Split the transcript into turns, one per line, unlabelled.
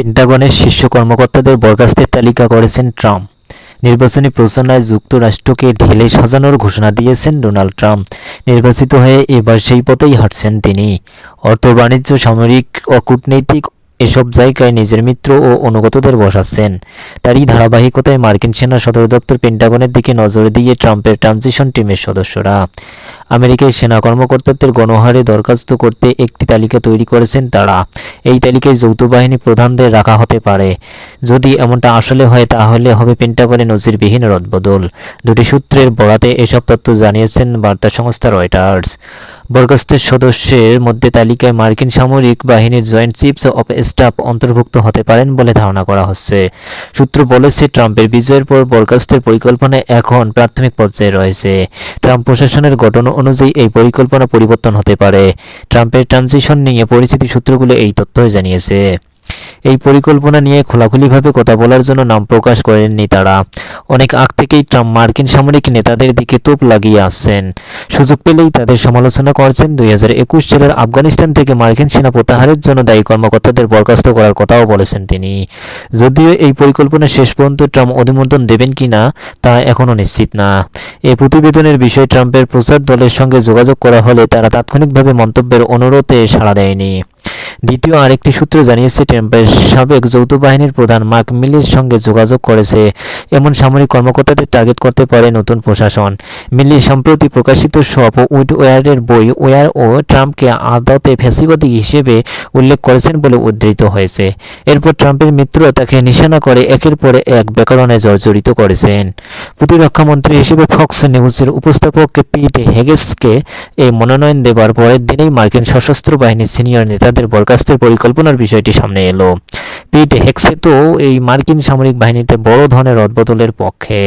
পেন্টাগনের শীর্ষ কর্মকর্তাদের বরখাস্তের তালিকা করেছেন ট্রাম্প। নির্বাচনী প্রচারণায় যুক্তরাষ্ট্রকে ঢেলে সাজানোর ঘোষণা দিয়েছেন ডোনাল্ড ট্রাম্প। নির্বাচিত হয়ে এবার সেই পথেই হাঁটছেন তিনি। অর্থ, বাণিজ্য, সামরিক ও কূটনৈতিক এসব জায়গায় নিজের মিত্র ও অনুগতদের বসাচ্ছেন। তারই ধারাবাহিকতায় মার্কিন সেনা সদর দপ্তর পেন্টাগনের দিকে নজর দিয়ে ট্রাম্পের ট্রানজিশন টিমের সদস্যরা। আমেরিকার সেনা কর্মকর্তাদের গণহারে দরখাস্ত করতে একটি তালিকা তৈরি করেছেন তারা। এই তালিকায় যৌথ বাহিনী প্রধানদের রাখা হতে পারে। যদি এমনটা আসলে হয়, তাহলে হবে পেন্টাগনে নজিরবিহীন রদবদল। দুটি সূত্রের বরাতে এসব তথ্য জানিয়েছেন বার্তা সংস্থা রয়টার্স। বরখাস্তের সদস্যের মধ্যে তালিকায় মার্কিন সামরিক বাহিনীর জয়েন্ট চিফস অফ স্টাফ অন্তর্ভুক্ত হতে পারেন বলে ধারণা করা হচ্ছে। সূত্র বলেছে, ট্রাম্পের বিজয়ের পর বরখাস্তের পরিকল্পনা এখন প্রাথমিক পর্যায়ে রয়েছে। ট্রাম্প প্রশাসনের গঠন অনুযায়ী এই পরিকল্পনা পরিবর্তন হতে পারে। ট্রাম্পের ট্রানজিশন নিয়ে পরিচিতি সূত্রগুলো এই তথ্য জানিয়েছে। এই পরিকল্পনা নিয়ে খোলাখুলিভাবে কথা বলার জন্য নাম প্রকাশ করেননি তারা। অনেক আগ থেকেই ট্রাম্প মার্কিন সামরিক নেতাদের দিকে তোপ লাগিয়ে আসছেন। সুযোগ পেলেই তাদের সমালোচনা করছেন দুই হাজার একুশ সালের আফগানিস্তান থেকে মার্কিন সেনা প্রত্যাহারের জন্য দায়ী কর্মকর্তাদের বরখাস্ত করার কথাও বলেছেন তিনি। যদিও এই পরিকল্পনা শেষ পর্যন্ত ট্রাম্প অনুমোদন দেবেন কিনা তা এখনও নিশ্চিত না। এই প্রতিবেদনের বিষয়ে ট্রাম্পের প্রচার দলের সঙ্গে যোগাযোগ করা হলে তারা তাৎক্ষণিকভাবে মন্তব্যের অনুরোধে সাড়া দেয়নি। দ্বিতীয় আরেকটি সূত্র জানিয়েছে ট্রাম্পের সাবেক যৌথ বাহিনীর প্রধান মার্ক মিলির সঙ্গে যোগাযোগ করেছে। এমন সামরিক কর্মকর্তাদের টার্গেট করতে পারে নতুন প্রশাসন। মিলি সম্প্রতি প্রকাশিত সব উইডওয়ারের বই ওয়ার ও ট্রাম্পকে আদালতে ফ্যাসিবাদী হিসেবে উল্লেখ করেছেন বলে উদ্ধৃত হয়েছে। এরপর ট্রাম্পের মিত্র তাকে নিশানা করে একের পরে এক ব্যাকরণে জর্জরিত করেছেন। প্রতিরক্ষা মন্ত্রী হিসেবে ফক্স নিউজের উপস্থাপক পিট হেগেসকে এই মনোনয়ন দেবার পরের দিনেই মার্কিন সশস্ত্র বাহিনীর সিনিয়র নেতাদের বরখাস্তের পরিকল্পনার বিষয়টি সামনে এলো। পিট হেক্সেতো এই মার্কিন সামরিক বাহিনীতে বড় ধরনের রদবদলের পক্ষে।